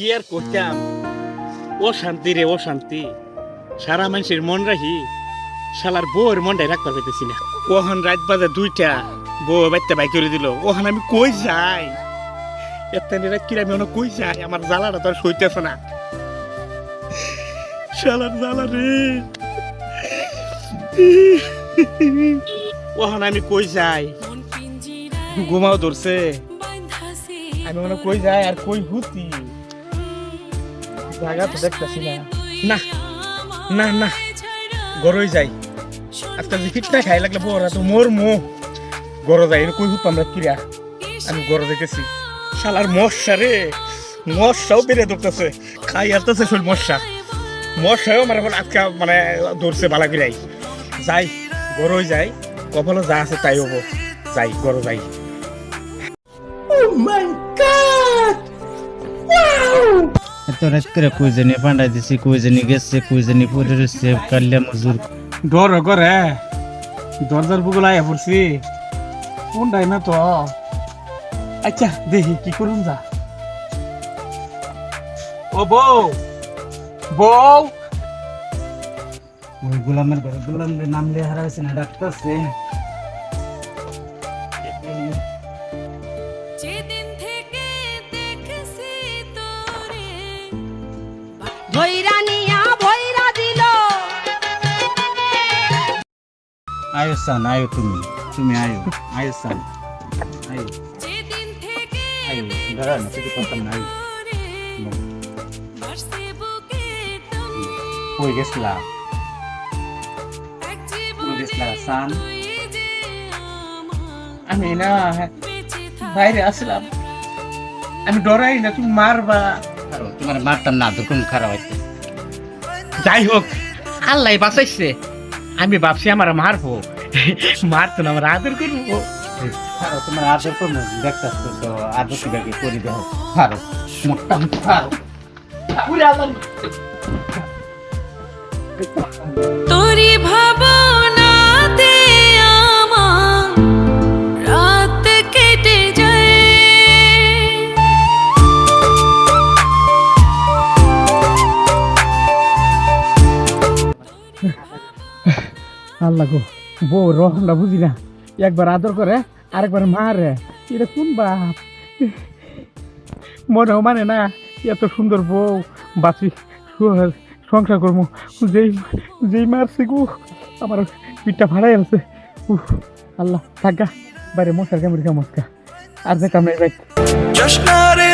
কি আর করতাম? ও শান্তি রে ও শান্তি সারা মানুষের মন রাখি, শালার বউর মনটাই রাখতে পাইতেছি না। ওখান রাত বাজে দুইটা, বউ বাইতে বাই করে দিল। ওখান আমি কই যাই? এত রাত কিরা আমি কই যাই? আমার জ্বালাটা তো আর সইতেছে না। শালার জ্বালা রে। ওখান আমি কই যাই? ঘুমাও ধরছে। আমি মনে কই যাই আর কই হুতি জায়গা তো দেখতেছি না। না না না, গরই যাই। আজকাল যে ফিটনা খাই লাগলে বড় তো মোর মো গরো যাই কই হুত আমরা কিরা? আমি গরো দেখেছি শালার মশা রে, মশাও বেড়ে ধরতেছে। খাই আসতেছে শৈল মশা। মশাও মানে এখন আজকে মানে ধরছে বালা কিরাই। যাই, গরই যাই, কপালে যা আছে তাই হব। যাই গরো যাই। এত রাত করে কই জানি পান্ডাই দিছি কই জানি গেছে কই জানি পড়ে রয়েছে কাল্লা মজুর। ডর করে দরজার বুকুল আয়া পড়ছি। কোনটাই না তো? আচ্ছা দেখি কি করুন যা। ও বউ বউ। ওই গোলামের ঘরে গোলামের নাম লিয়ে হারা হয়েছে না ডাক্তারছে আয়ো সান আয়ো তুমি তুমি আয়ো আয়ো সান আয়ো। আয়ো দাঁড়া কিছু না আয়ো। গেছলা? এক কই জীবন গেছলা সান? তুই যে আমার আমি না বাইরে আসলাম। আমি ডরাই না তুমি মারবা। তোমার মারতাম না দুকুম খারাপ হইতে। যাই হোক আল্লাহ বাঁচাইছে। আমি ভাবছি আমার মারবো মারতো না আমার আদর করব। তোমার আদর করব দেখতাছ তো আদর কীভাবে করি তোরি ভাবনাতে আল্লাহ গো বউ রহমটা বুঝি না। একবার আদর করে, আরেকবার মারে এটা কোন বাপ? মনেও মানে না, এত সুন্দর বউ, বাঁচি সংসার করব যেই যেই মারছে গো, আমার পিঠটা ভাড়াই আছে উফ, আল্লাহ, থাকা বাইরে মশার কামড়ি কামস্কা আর যে জশনারে